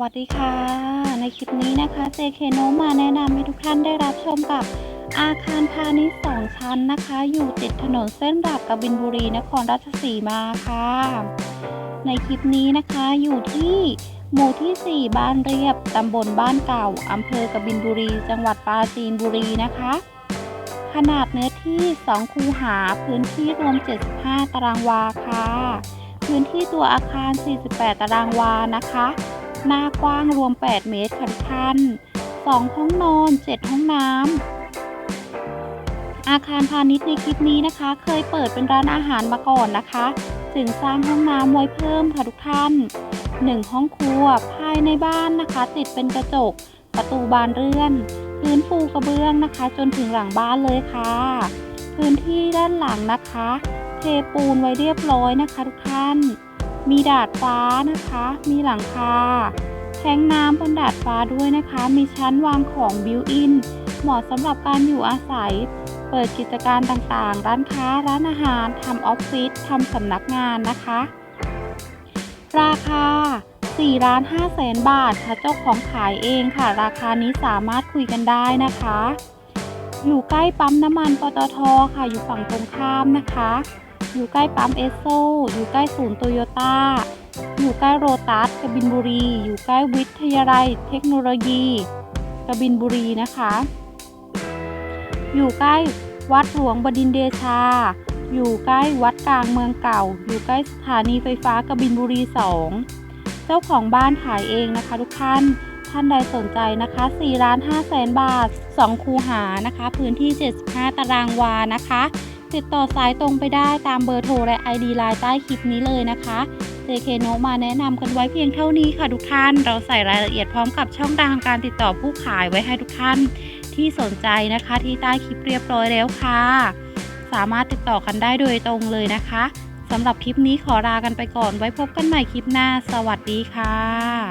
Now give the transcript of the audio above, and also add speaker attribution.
Speaker 1: วัสดีค่ะ ในคลิปนี้นะคะ JK โนมาแนะนำให้ทุกท่านได้รับชมกับอาคารพาณิชย์สองชั้นนะคะ อยู่ติดถนนเส้นดาบกบินบุรีนครราชสีมาค่ะ ในคลิปนี้นะคะอยู่ที่หมู่ที่ 4 บ้านเรียบตำบลบ้านเก่าอำเภอกบินบุรี จังหวัดปราจีนบุรีนะคะ ขนาดเนื้อที่ 2 คูหาพื้นที่รวม 75 ตารางวาค่ะ พื้นที่ตัวอาคาร 48 ตารางวานะคะ หน้ากว้างรวม 8 เมตรค่ะทุกท่าน2ห้องนอน 7 ห้องน้ำอาคารพาณิชย์ในคลิปนี้นะคะ เคยเปิดเป็นร้านอาหารมาก่อนนะคะ จึงสร้างห้องน้ำไว้เพิ่มค่ะทุกท่าน 1 ห้องครัวภายในบ้านนะคะ ติดเป็นกระจก ประตูบานเลื่อนพื้นปูกระเบื้องนะคะ จนถึงหลังบ้านเลยค่ะ พื้นที่ด้านหลังนะคะ เทปูนไว้เรียบร้อยนะคะทุกท่าน มีดาดฟ้านะคะ มีหลังคา แทงน้ำบนดาดฟ้าด้วยนะคะ มีชั้นวางของบิวอิน เหมาะสำหรับการอยู่อาศัย เปิดกิจการต่างๆ ร้านค้า ร้านอาหาร ทำออฟฟิศ ทำสำนักงานนะคะ ราคา4ล้าน5แสนบาทค่ะ เจ้าของขายเองค่ะ ราคานี้สามารถคุยกันได้นะคะ อยู่ใกล้ปั๊มน้ำมันปตทค่ะ อยู่ฝั่งตรงข้ามนะคะ อยู่ใกล้ปั๊มเอสโซ อยู่ใกล้ศูนย์โตโยต้า อยู่ใกล้โรตัสกบินบุรี อยู่ใกล้วิทยาลัย เทคโนโลยีกบินบุรีนะคะ อยู่ใกล้วัดหลวงบดินเดชา อยู่ใกล้วัดกลางเมืองเก่า อยู่ใกล้สถานีไฟฟ้ากบินบุรี 2 เจ้าของบ้านขายเองนะคะทุกท่านท่านใดสนใจนะคะ4ล้าน5แสนบาท 2 คูหานะคะ พื้นที่ 75 ตารางวานะคะ ติดต่อสายตรงไปได้ตามเบอร์โทรและ ID ไลน์ใต้คลิปนี้เลยนะคะ JK โนมาแนะนำกันไว้เพียงเท่านี้ค่ะทุกท่าน เราใส่รายละเอียดพร้อมกับช่องทางการติดต่อผู้ขายไว้ให้ทุกท่าน ที่สนใจนะคะที่ใต้คลิปเรียบร้อยแล้วค่ะ สามารถติดต่อกันได้โดยตรงเลยนะคะสำหรับคลิปนี้ขอลากันไปก่อนไว้พบกันใหม่คลิปหน้า สวัสดีค่ะ